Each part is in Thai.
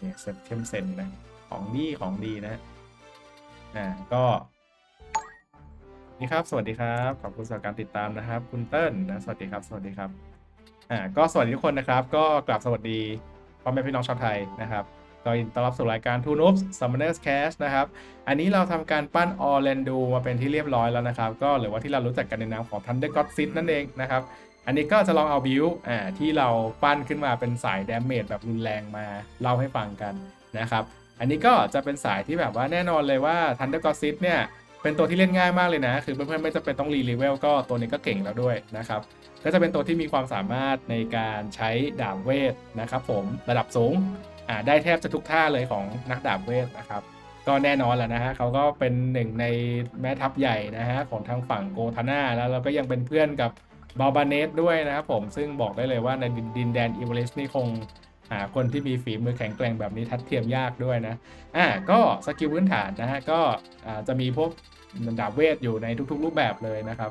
เนี่ยเซปเทมเซนนะ ของดีของดีนะ อ่า ก็นี่ครับ สวัสดีครับ ขอบคุณสำหรับการติดตามนะครับ คุณเติ้ลนะ สวัสดีครับ สวัสดีครับ อ่า ก็สวัสดีทุกคนนะครับ ก็กลับสวัสดีพ่อแม่พี่น้องชาวไทยนะครับก็ยินต้อนรับสู่รายการ Two Noobs Summoners Cast นะครับ อันนี้เราทำการปั้นออร์แลนโดมาเป็นที่เรียบร้อยแล้วนะครับ ก็หรือว่าที่เรารู้จักกันในนามของ Thunder God Fist นั่นเองนะครับ อันนี้ก็จะลองเอาบิวอ่าที่เราปั้นขึ้นมาเป็นสายดาเมจแบบรุนแรงมาเล่าให้ฟังกันนะครับ อันนี้ก็จะเป็นสายที่แบบว่าแน่นอนเลยว่า Thunder God Fist เนี่ยเป็นตัวที่เล่นง่ายมากเลยนะ คือเพื่อนๆไม่จำเป็นต้องรีเลเวลก็ตัวนี้ก็เก่งแล้วด้วยนะครับ ก็จะเป็นตัวที่มีความสามารถในการใช้ดาบเวทนะครับผมระดับสูงอ่าได้แทบจะทุกท่าเลยของนักดาบเวทนะครับก็แน่นอนแหละนะฮะเขาก็เป็นหนึ่งในแม่ทัพใหญ่นะฮะของทางฝั่งโกทาน่าแล้วเราก็ยังเป็นเพื่อนกับ บาบาเนสด้วยนะครับผมซึ่งบอกได้เลยว่าในดินแดนอีเวลิสนี่คงหาคนที่มีฝีมือแข็งแกร่งแบบนี้ทัดเทียมยากด้วยนะอ่าก็สกิลพื้นฐานนะฮะก็จะมีพวกดาบเวทอยู่ในทุกๆ รูปแบบเลยนะครับ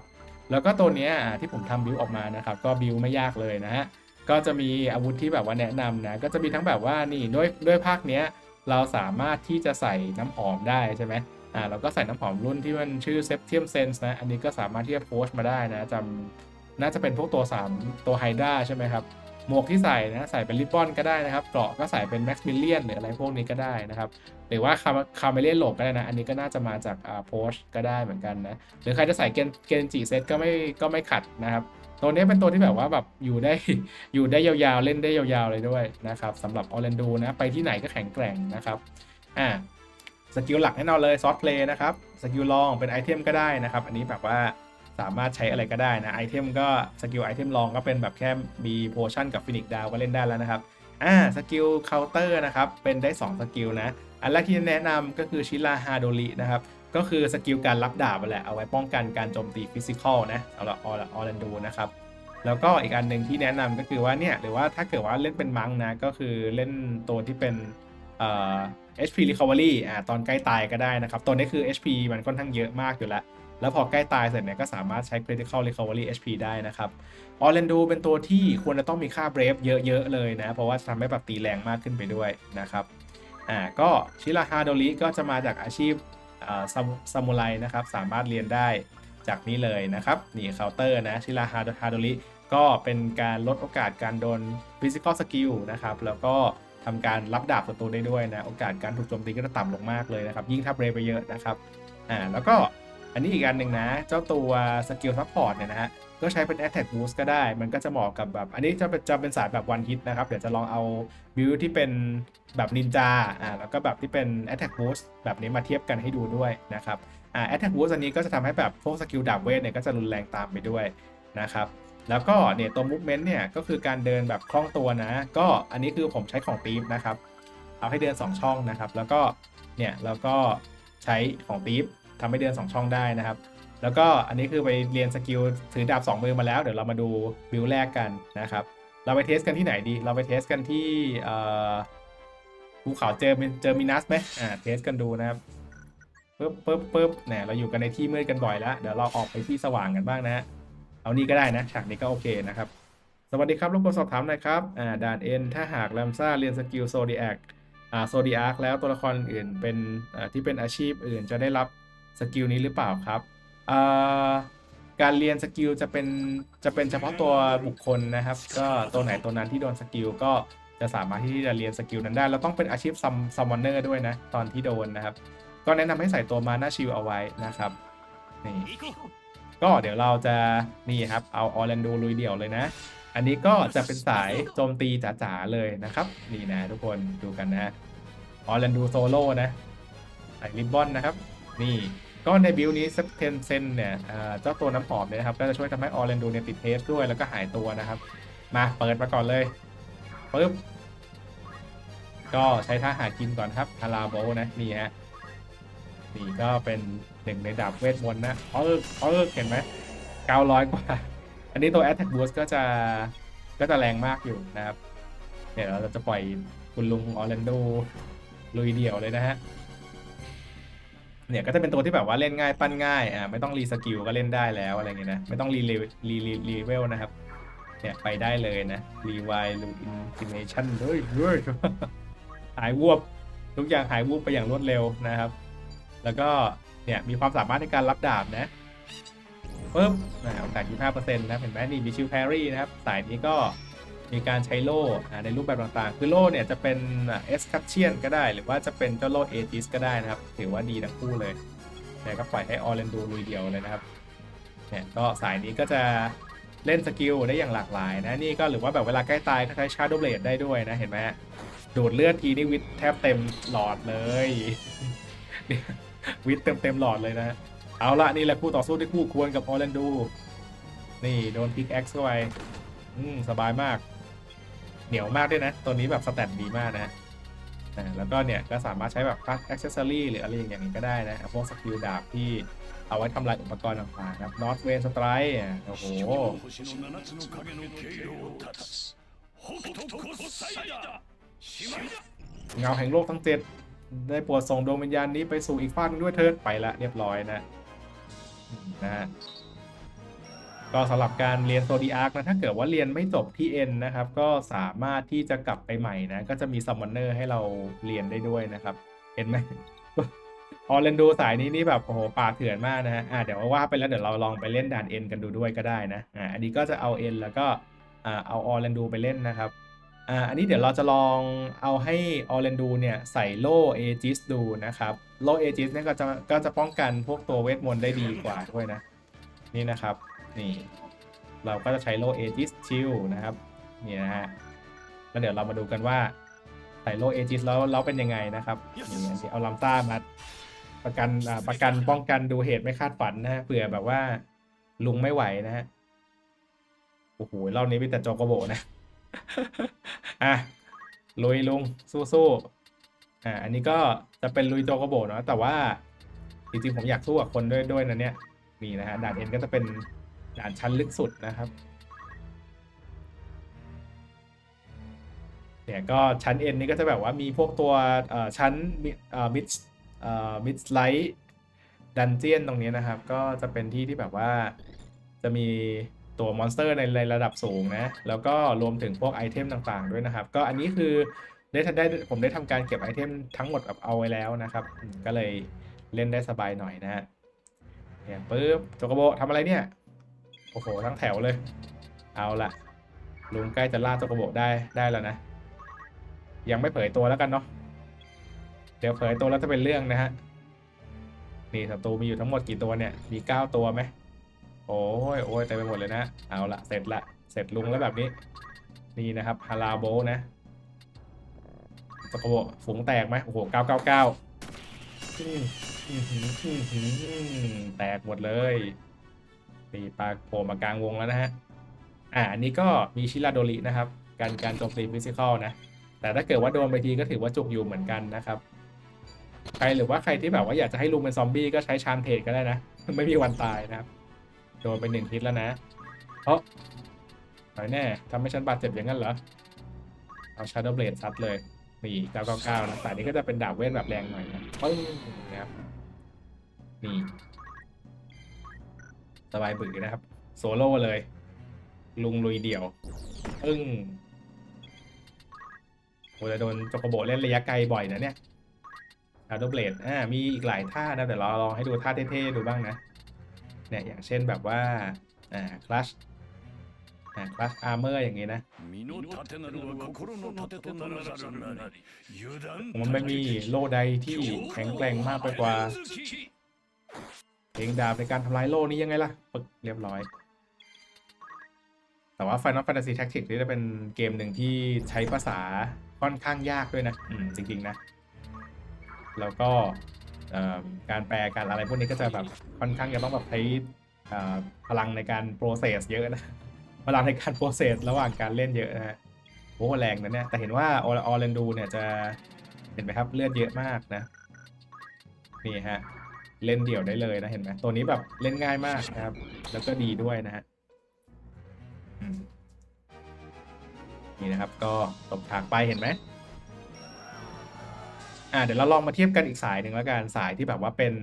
แล้วก็ตัวนี้ที่ผมทำบิวออกมานะครับ ก็บิวไม่ยากเลยนะฮะก็จะมีอาวุธที่แบบว่าแนะนำนะก็จะมีทั้งแบบว่านี่ด้วยด้วยภาคเนี้ยเราสามารถที่จะใส่น้ำหอมได้ใช่ไหมอ่าเราก็ใส่น้ำหอมรุ่นที่มันชื่อ Septium Sense นะอันนี้ก็สามารถที่จะโพสต์มาได้นะจำ น่าจะเป็นพวกตัว 3 ตัวไฮดราใช่ไหมครับ หมวกที่ใส่นะใส่เป็นริบบอนก็ได้นะครับเกราะก็ใส่เป็นแม็กซ์มิเลียนหรืออะไรพวกนี้ก็ได้นะครับ หรือว่าคาคาเมเลียนโหลกก็ได้นะ อันนี้ก็น่าจะมาจากอ่าโพสก็ได้เหมือนกันนะ หรือใครจะใส่เกนเกนจิเซตก็ไม่ก็ไม่ขัดนะครับ ตัวนี้เป็นตัวที่แบบว่าแบบอยู่ได้อยู่ได้ยาวๆเล่นได้ยาวๆเลยด้วยนะครับสำหรับออร์แลนโดนะไปที่ไหนก็แข็งแกร่งนะครับอ่าสกิลหลักแน่นอนเลยซอสเพลย์นะครับสกิลลองเป็นไอเทมก็ได้นะครับ อันนี้แบบว่า สามารถใช้อะไรก็ได้นะไอเทมก็สกิลไอเทมลองก็เป็นแบบแค่มีโพชั่นกับฟินิกดาวก็เล่นได้แล้วนะครับอ่าสกิลเคาน์เตอร์นะครับเป็นได้ 2 สกิลนะ อันแรกที่แนะนำก็คือชิลาฮาโดรินะครับก็คือสกิลการรับดาบแหละเอาไว้ป้องกันการโจมตีฟิสิกอลนะสำหรับออร์แลนโดนะครับแล้วก็อีกอันหนึ่งที่แนะนำก็คือว่าเนี่ยหรือว่าถ้าเกิดว่าเล่นเป็นมังนะก็คือเล่นตัวที่เป็นเอ่อ HP recovery อ่าตอนใกล้ตายก็ได้นะครับตัวนี้คือ HP มันค่อนข้างเยอะมากอยู่แล้ว แล้วพอใกล้ตายเสร็จเนี่ยก็สามารถใช้ critical recovery HP ได้นะครับออร์แลนโดเป็นตัวที่ควรจะต้องมีค่า brave เยอะ ๆ เลยนะ เพราะว่าจะทำให้แบบตีแรงมากขึ้นไปด้วยนะครับอ่าก็ชิราฮาโดริก็จะมาจากอาชีพซามูไรนะครับ สามารถเรียนได้จากนี้เลยนะครับนี่เคาน์เตอร์นะชิราฮาโดริก็เป็นการลดโอกาสการโดน physical skill นะครับ แล้วก็ทำการรับดาบศัตรูได้ด้วยนะ โอกาสการถูกโจมตีก็จะต่ำลงมากเลยนะครับ ยิ่งถ้าเบรไปเยอะนะครับอ่าแล้วก็ อันนี้อีกอันหนึ่งนะ เจ้าตัวสกิลซัพพอร์ตเนี่ยนะฮะก็ใช้เป็น attack boost ก็ได้ มันก็จะเหมาะกับแบบ อันนี้จะเป็นจะเป็นสายแบบ one hit นะครับ เดี๋ยวจะลองเอาบิวที่เป็นแบบนินจา อ่า แล้วก็แบบที่เป็น attack boost แบบนี้มาเทียบกันให้ดูด้วยนะครับ อ่า attack boost อันนี้ก็จะทำให้แบบพวกสกิลดาบเวทเนี่ยก็จะรุนแรงตามไปด้วยนะครับ แล้วก็เนี่ยตัว movement เนี่ยก็คือการเดินแบบคล่องตัวนะ ก็อันนี้คือผมใช้ของตีฟนะครับ เอาให้เดิน 2 ช่องนะครับ แล้วก็ เนี่ยเราก็ใช้ของตีฟ ทำให้เดิน2 ช่องได้นะครับ แล้วก็อันนี้คือไปเรียนสกิลถือดาบ 2 มือมาแล้ว เดี๋ยวเรามาดูบิลแรกกันนะครับ เราไปเทสกันที่ไหนดี เราไปเทสกันที่ภูเขาเจอเจอมินัสไหมอ่าเทสกันดูนะครับปึ๊บปึ๊บปึ๊บเนี่ยเราอยู่กันในที่มืดกันบ่อยแล้ว เดี๋ยวเราออกไปที่สว่างกันบ้างนะฮะ เอานี่ก็ได้นะ ฉากนี้ก็โอเคนะครับ สวัสดีครับรบกวนสอบถามหน่อยครับ อ่า ด่านเอ็น ถ้าหากแรมซ่าเรียนสกิลโซดีแอคอ่าโซดีอาร์แล้วตัวละครอื่นเป็น อ่า ที่เป็นอาชีพอื่นจะได้รับ สกิลนี้หรือเปล่าครับการเรียนสกิลจะเป็นจะเป็นเฉพาะตัวบุคคลนะครับ ก็ตัวไหนตัวนั้นที่โดนสกิลก็จะสามารถที่จะเรียนสกิลนั้นได้แล้วต้องเป็นอาชีพซัมซัมมอนเนอร์ด้วยนะ ตอนที่โดนนะครับ ก็แนะนำให้ใส่ตัวมาหน้าชิลเอาไว้นะครับนี่ก็เดี๋ยวเราจะนี่ครับเอาออร์แลนโดลุยเดี่ยวเลยนะ อันนี้ก็จะเป็นสายโจมตีจ๋าๆเลยนะครับ นี่นะทุกคนดูกันนะออร์แลนโดโซโล่นะใส่ริบบอนนะครับ นี่ ก็ในบิลนี้เซปเทนเซนเนี่ยเจ้าตัวน้ำหอมเนี่ยนะครับก็จะช่วยทำให้ออร์แลนโดเนี่ยติดเทสด้วยแล้วก็หายตัวนะครับ มาเปิดมาก่อนเลยปึ๊บก็ใช้ท่าหากินก่อนครับอาราโบนะนี่ฮะนี่ก็เป็นหนึ่งในดาบเวทมนต์นะเออเออเห็นไหมเก้าร้อยกว่า อันนี้ตัว Attack Boost ก็จะก็จะแรงมากอยู่นะครับ เดี๋ยวเราจะปล่อยคุณลุงออร์แลนโดลุยเดี่ยวเลยนะฮะ เนี่ยก็จะเป็นตัวที่แบบว่าเล่นง่ายปั้นง่ายอ่าไม่ต้องรีสกิลก็เล่นได้แล้วอะไรเงี้ยนะไม่ต้องรีเลวรีรีรีเวลนะครับเนี่ยไปได้เลยนะรีไวลูอินฟิเมชันเลยเฮ้ยหายวูบทุกอย่างหายวูบไปอย่างรวดเร็วนะครับ แล้วก็เนี่ยมีความสามารถในการรับดาบนะปึ๊บอ่าโอกาส25%นะเห็นไหมนี่มีชิลแพรี่นะครับ สายนี้ก็ มีการใช้โล่ในรูปแบบต่างๆ คือโล่เนี่ยจะเป็นเอสคัตเชียนก็ได้ หรือว่าจะเป็นเจ้าโล่เอจิสก็ได้นะครับ ถือว่าดีทั้งคู่เลยแต่ก็ปล่อยให้ออเรนดูลุยเดียวเลยนะครับเนี่ยก็สายนี้ก็จะเล่นสกิลได้อย่างหลากหลายนะนี่ก็หรือว่าแบบเวลาใกล้ตายก็ใช้ชาร์ดเบลดได้ด้วยนะเห็นไหมดูดเลือดทีนี่วิทแทบเต็มหลอดเลยวิทเต็มเต็มหลอดเลยนะ เอาละนี่แหละคู่ต่อสู้ที่คู่ควรกับออร์แลนดู นี่โดนพิกแอ็กซ์เข้าไป อืม สบายมาก เหนียวมากด้วยนะ ตัวนี้แบบสแตทดีมากนะแล้วก็เนี่ยก็สามารถใช้แบบพัดอ็อกเซสซอรี่หรืออะไรอย่างนี้ก็ได้นะพวกสกิลดาบที่เอาไว้ทำลายอุปกรณ์ต่างๆครับนอตเวสไตร์โอ้โหเงาแห่งโลกทั้งเจ็ดได้ปวดส่งดวงวิญญาณนี้ไปสู่อีกฟากด้วยเถิดไปละเรียบร้อยนะนะ ก็สำหรับการเรียนโซดีอาร์คนะถ้าเกิดว่าเรียนไม่จบที่เอ็นนะครับ ก็สามารถที่จะกลับไปใหม่นะ ก็จะมีซัมมอนเนอร์ให้เราเรียนได้ด้วยนะครับ เห็นไหมออเรนดูสายนี้นี่แบบโอ้โหป่าเถื่อนมากนะฮะอ่าเดี๋ยวว่าไปแล้วเดี๋ยวเราลองไปเล่นด่านเอ็นกันดูด้วยก็ได้นะอ่าอันนี้ก็จะเอาเอ็นแล้วก็อ่าเอาออเรนดูไปเล่นนะครับอ่าอันนี้เดี๋ยวเราจะลองเอาให้ออเรนดูเนี่ยใส่โล่เอจิสดูนะครับโล่เอจิสเนี่ยก็จะก็จะป้องกันพวกตัวเวทมนต์ได้ดีกว่าด้วยนะ นี่นะครับ นี่ เราก็จะใช้โล่เอจิสชิลนะครับ นี่นะฮะ แล้วเดี๋ยวเรามาดูกันว่าใส่โล่เอจิสแล้วแล้วเป็นยังไงนะครับนี่อันนี้เอาลัมต้ามาประกันอ่าประกันป้องกันดูเหตุไม่คาดฝันนะฮะเผื่อแบบว่าลุงไม่ไหวนะฮะ โอ้โหรอบนี้มีแต่โจโกโบนะ อะลุยลุงสู้ๆอ่า อันนี้ก็จะเป็นลุยโจโกโบเนาะแต่ว่าจริงๆผมอยากสู้กับคนด้วยด้วยนะเนี่ยนี่นะฮะด่านเอ็นก็จะเป็น ด่านชั้นลึกสุดนะครับเนี่ยก็ชั้นเอ็นนี่ก็จะแบบว่ามีพวกตัวชั้นมิดมิดไลท์ดันเจียนตรงนี้นะครับ ก็จะเป็นที่ที่แบบว่าจะมีตัวมอนสเตอร์ในระดับสูงนะ แล้วก็รวมถึงพวกไอเทมต่างๆด้วยนะครับ ก็อันนี้คือได้ทันได้ผมได้ทำการเก็บไอเทมทั้งหมดแบบเอาไว้แล้วนะครับ ก็เลยเล่นได้สบายหน่อยนะฮะเนี่ยปึ๊บโจโกโบทำอะไรเนี่ย อ้โหทั้งแถวเลย เอาละลุงใกล้จะล่าโจโกรโบได้ได้แล้วนะ ยังไม่เผยตัวแล้วกันเนาะเดี๋ยวเผยตัวแล้วจะเป็นเรื่องนะฮะนี่ศัตรูมีอยู่ทั้งหมดกี่ตัวเนี่ย มีเก้าตัวไหมโอ้ยโอ้ยเต็มไปหมดเลยนะ เอาละเสร็จละ เสร็จลุงแล้วแบบนี้ นี่นะครับฮาราโบนะโจโกโบฝูงแตกไหมโอ้โหเก้าเก้าเก้าแตกหมดเลย ตีปลาโผล่มากลางวงแล้วนะฮะ อ่าอันนี้ก็มีชิราโดรินะครับ การการโจมตีฟิสิกอลนะ แต่ถ้าเกิดว่าโดนไปทีก็ถือว่าจุกอยู่เหมือนกันนะครับ ใครหรือว่าใครที่แบบว่าอยากจะให้ลุงเป็นซอมบี้ก็ใช้ชานเทรดก็ได้นะ ไม่มีวันตายนะครับ โดนไปหนึ่งทิศแล้วนะเพราะหน่อยแน่ทำให้ฉันบาดเจ็บอย่างนั้นเหรอ เอาชาร์ดเบลดซัดเลยนี่999นะสายนี้ก็จะเป็นดาบเวทแบบแรงหน่อยนะปึ้งนะครับ นี่ สบายบือนะครับ โซโล่เลย ลุงลุยเดี่ยวอึ้งโอ้จะโดนจโกโบเล่นระยะไกลบ่อยนะเนี่ยชาร์ดเบลดอ่ามีอีกหลายท่านะแต่เราลองให้ดูท่าเท่ๆดูบ้างนะ เนี่ยอย่างเช่นแบบว่า อ่าคลัชคลาสอาร์เมอร์อย่างงี้นะมันไม่มีโลไดที่แข็งแกร่งมากไปกว่า เพลงดาบในการทำลายโล่นี้ยังไงล่ะปึกเรียบร้อย แต่ว่า Final Fantasy Tactics นี่จะเป็นเกมหนึ่งที่ใช้ภาษาค่อนข้างยากด้วยนะ อืม จริง ๆ นะ แล้วก็การแปลการอะไรพวกนี้ก็จะแบบค่อนข้างจะต้องแบบใช้พลังในการ process เยอะนะ พลังในการ process ระหว่างการเล่นเยอะนะฮะโอ้แรงนะเนี่ยแต่เห็นว่าออเรนดูเนี่ยจะเห็นไหมครับเลือดเยอะมากนะ นี่ฮะ เล่นเดี่ยวได้เลยนะเห็นไหมตัวนี้แบบเล่นง่ายมากนะครับ แล้วก็ดีด้วยนะฮะนี่นะครับ ก็ตบฉากไปเห็นไหมอ่าเดี๋ยวเราลองมาเทียบกันอีกสายหนึ่งแล้วกันสายที่แบบว่าเป็น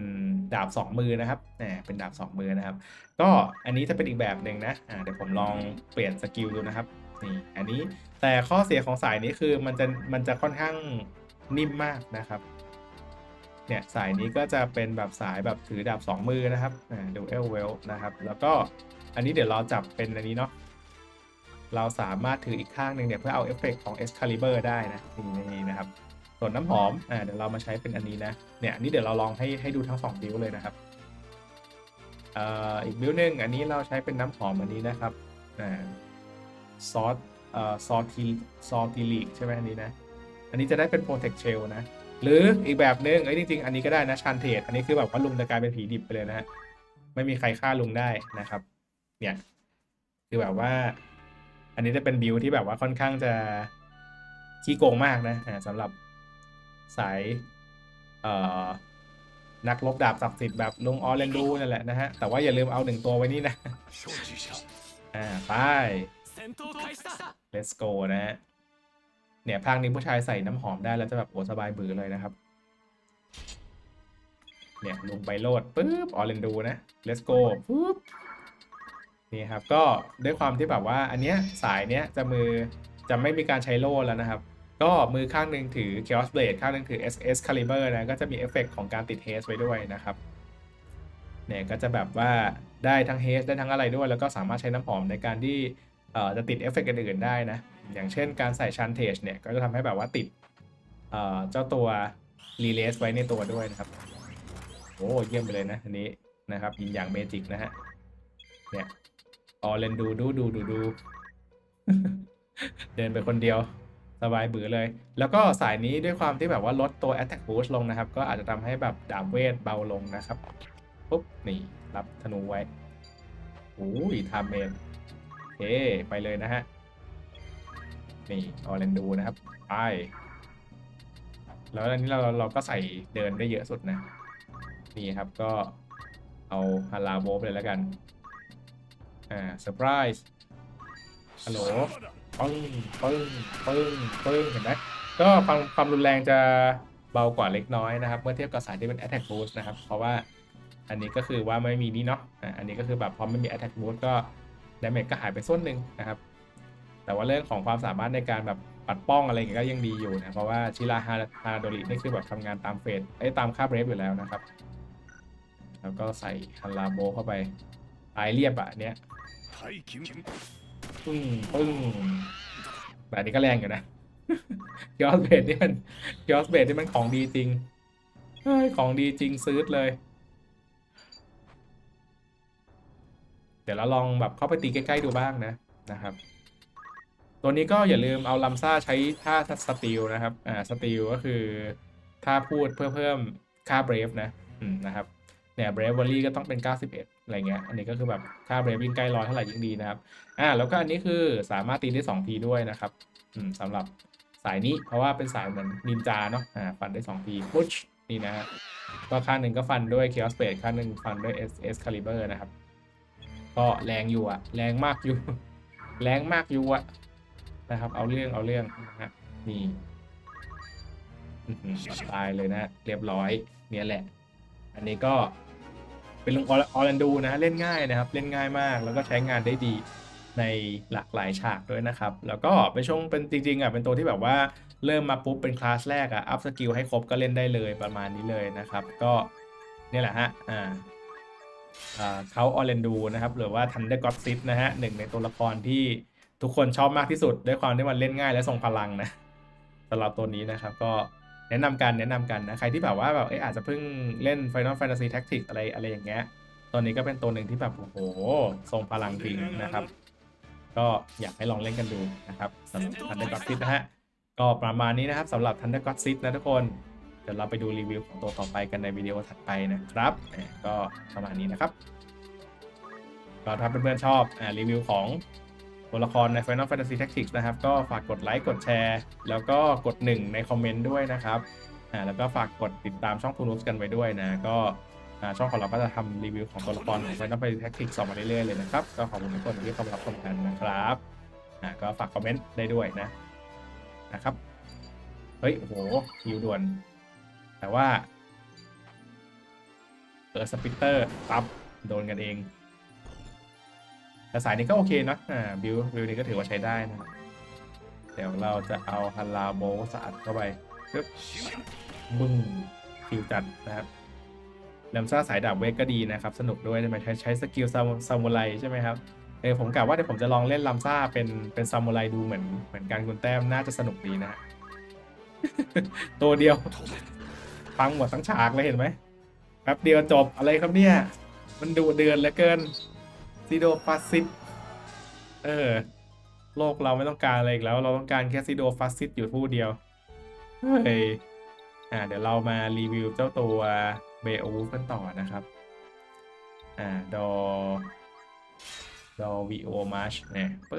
ดาบสองมือนะครับแหมเป็นดาบสองมือนะครับ ก็อันนี้จะเป็นอีกแบบหนึ่งนะอ่าเดี๋ยวผมลองเปลี่ยนสกิลดูนะครับนี่อันนี้แต่ข้อเสียของสายนี้คือมันจะมันจะค่อนข้างนิ่มมากนะครับ เนี่ยสายนี้ก็จะเป็นแบบสายแบบถือดาบสองมือนะครับอ่าดูเอลเวลนะครับ แล้วก็อันนี้เดี๋ยวเราจับเป็นอันนี้เนาะเราสามารถถืออีกข้างหนึ่งเนี่ยเพื่อเอาเอฟเฟกต์ของ Excalibur ได้นะนี่นี่นะครับ ส่วนน้ำหอมอ่าเดี๋ยวเรามาใช้เป็นอันนี้นะเนี่ยอันนี้เดี๋ยวเราลองให้ให้ดูทั้งสองบิวเลยนะครับเอ่ออีกบิวหนึ่งอันนี้เราใช้เป็นน้ำหอมอันนี้นะครับอ่าซอสเอ่อซอทีซอทีลีกใช่ไหมอันนี้นะ อันนี้จะได้เป็น Protect Shell นะ หรืออีกแบบนึงไอ้จริงๆอันนี้ก็ได้นะชันเทดอันนี้คือแบบว่าลุงจะกลายเป็นผีดิบไปเลยนะฮะไม่มีใครฆ่าลุงได้นะครับ เนี่ยคือแบบว่า อันนี้จะเป็นบิวที่แบบว่าค่อนข้างจะขี้โกงมากนะสำหรับสายเอ่อนักลบดาบศักดิ์สิทธิ์แบบลุงออเรนดูนั่นแหละนะฮะ แต่ว่าอย่าลืมเอาหนึ่งตัวไว้นี่นะ อ่า ไป let's go นะฮะ เนี่ยภาคนี้ผู้ชายใส่น้ำหอมได้แล้วจะแบบโอ้สบายบือเลยนะครับ เนี่ยลงไปโลดปุ๊บออเรนดูนะ let's go ปุ๊บนี่ครับก็ด้วยความที่แบบว่าอันเนี้ยสายเนี้ยจะมือจะไม่มีการใช้โล่แล้วนะครับ ก็มือข้างหนึ่งถือ Chaos Blade ข้างหนึ่งถือ SS Caliber นะก็จะมีเอฟเฟกต์ของการติด Haste ไว้ด้วยนะครับเนี่ยก็จะแบบว่าได้ทั้ง Haste ได้ทั้งอะไรด้วย แล้วก็สามารถใช้น้ำหอมในการที่จะติดเอฟเฟกต์อื่นๆได้นะ อย่างเช่นการใส่ Chantage เนี่ย ก็จะทำให้แบบว่าติดเอ่อเจ้าตัว Release ไว้ในตัวด้วยนะครับ โอ้เยี่ยมไปเลยนะอันนี้นะครับยินอย่างเมจิกนะฮะ เนี่ยออเลนดูดูดูดูดูเดินไปคนเดียวสบายบือเลย แล้วก็สายนี้ด้วยความที่แบบว่าลดตัว attack boost ลงนะครับ ก็อาจจะทำให้แบบดาบเวทเบาลงนะครับ ปุ๊บ นี่ รับธนูไว้โอ้ยทามเมนโอเคไปเลยนะฮะ นี่ออร์เรนดูนะครับไปแล้วอันนี้เราเราก็ใส่เดินได้เยอะสุดนะ นี่ครับก็เอาฮาราโบไปเลยแล้วกัน อ่าเซอร์ไพรส์ฮัลโหลปึ้งปึ้งปึ้งปึ้งเห็นไหมก็ความความรุนแรงจะเบากว่าเล็กน้อยนะครับ เมื่อเทียบกับสายที่เป็น attack boost นะครับ เพราะว่าอันนี้ก็คือว่าไม่มีนี่เนาะอะอันนี้ก็คือแบบพอไม่มี attack boost ก็ damage ก็หายไปส่วนหนึ่งนะครับ แต่ว่าเรื่องของความสามารถในการแบบปัดป้องอะไรอย่างเงี้ยก็ยังดีอยู่นะ เพราะว่าชิราฮาฮาโดรินี่คือแบบทำงานตามเฟสไอ้ตามค่าเบรฟอยู่แล้วนะครับ แล้วก็ใส่ฮันลาโบเข้าไปตายเรียบอะเนี้ยปึ้งปึ้งแต่นี้ก็แรงอยู่นะยอสเบดนี่มันยอสเบดนี่มันของดีจริงของดีจริงซื้อเลย เดี๋ยวเราลองแบบเข้าไปตีใกล้ ๆ ดูบ้างนะนะครับ ตัวนี้ก็อย่าลืมเอาลัมซ่าใช้ท่าสตีลนะครับ อ่าสตีลก็คือท่าพูดเพื่อเพิ่มค่าเบรฟนะ อืมนะครับ เนี่ยเบรฟวอลลี่ก็ต้องเป็น 91 อะไรเงี้ย อันนี้ก็คือแบบค่าเบรฟยิ่งใกล้ร้อยเท่าไหร่ยิ่งดีนะครับ อ่า แล้วก็อันนี้คือสามารถตีได้2ทีด้วยนะครับ อืมสำหรับสายนี้เพราะว่าเป็นสายเหมือนนินจาเนาะ อ่า ฟันได้2ทีพุชนี่นะฮะ ก็ข้างหนึ่งก็ฟันด้วย Chaos Blade ข้างหนึ่งฟันด้วย S S Caliber นะครับ ก็แรงอยู่อะแรงมากอยู่ แรงมากอยู่อะ นะครับ เอาเรื่องเอาเรื่องนะฮะนี่ตายเลยนะเรียบร้อยเนี่ยแหละ อันนี้ก็เป็นลุงออรันดูนะเล่นง่ายนะครับ เล่นง่ายมากแล้วก็ใช้งานได้ดีในหลากหลายฉากด้วยนะครับ แล้วก็เป็นช่วงเป็นจริงๆอะเป็นตัวที่แบบว่าเริ่มมาปุ๊บเป็นคลาสแรกอะอัพสกิลให้ครบก็เล่นได้เลยประมาณนี้เลยนะครับ ก็เนี่ยแหละฮะอ่าอ่าเขาออร์เรนดูนะครับ หรือว่าทันเดอร์ก็อดซิสนะฮะหนึ่งในตัวละครที่ ทุกคนชอบมากที่สุดด้วยความที่มันเล่นง่ายและทรงพลังนะสำหรับตัวนี้นะครับ ก็แนะนำกันแนะนำกันนะใครที่แบบว่าแบบเอออาจจะเพิ่งเล่น Final Fantasy Tactics อะไรอะไรอย่างเงี้ยตัวนี้ก็เป็นตัวหนึ่งที่แบบโอ้โหทรงพลังจริงนะครับ ก็อยากให้ลองเล่นกันดูนะครับสำหรับ Thunder God Seed นะฮะก็ประมาณนี้นะครับสำหรับ Thunder God Seed นะทุกคนเดี๋ยวเราไปดูรีวิวของตัวต่อไปกันในวิดีโอถัดไปนะครับ ก็ประมาณนี้นะครับก็ถ้าเพื่อนๆชอบรีวิวของ ตัวละครใน Final Fantasy Tactics นะครับ ก็ฝากกดไลค์กดแชร์ แล้วก็กด 1 ในคอมเมนต์ด้วยนะครับอ่าแล้วก็ฝากกดติดตามช่องทูนุสกันไว้ด้วยนะก็อ่าช่องของเราก็จะทำรีวิวของตัวละครของ Final Fantasy Tactics ออกมาเรื่อยๆเลยนะครับ ก็ขอบคุณทุกคนที่เข้ามารับชมกันนะครับอ่าก็ฝากคอมเมนต์ได้ด้วยนะนะครับเฮ้ยโอ้โหคิวด่วน แต่ว่าเออสปิตเตอร์ตับโดนกันเอง แต่สายนี้ก็โอเคนะอ่าบิวบิวนี้ก็ถือว่าใช้ได้นะเดี๋ยวเราจะเอาฮันลาโบสะอัดเข้าไปปึ๊บบึ้งคิวจัดนะครับแลมซ่าสายดาบเวกก็ดีนะครับ สนุกด้วยใช่ไหมใช้ใช้สกิลซามูซามูไรใช่ไหมครับเออผมกะว่าเดี๋ยวผมจะลองเล่นลัมซ่าเป็นเป็นซามูไรดูเหมือนเหมือนกันคุณแต้มน่าจะสนุกดีนะฮะตัวเดียวฟังหมดทั้งฉากเลยเห็นไหมแป๊บเดียวจบอะไรครับเนี่ย มันดูเดือนเหลือเกิน ซิโดฟาซิตเออ โลกเราไม่ต้องการอะไรอีกแล้ว เราต้องการแค่ซิโดฟาซิตอยู่ผู้เดียว เฮ้ย อ่า เดี๋ยวเรามารีวิวเจ้าตัวเบโอวูฟกันต่อนะครับ อ่า ดอ ดอวีโอมาร์ชเนี่ยปึ๊บ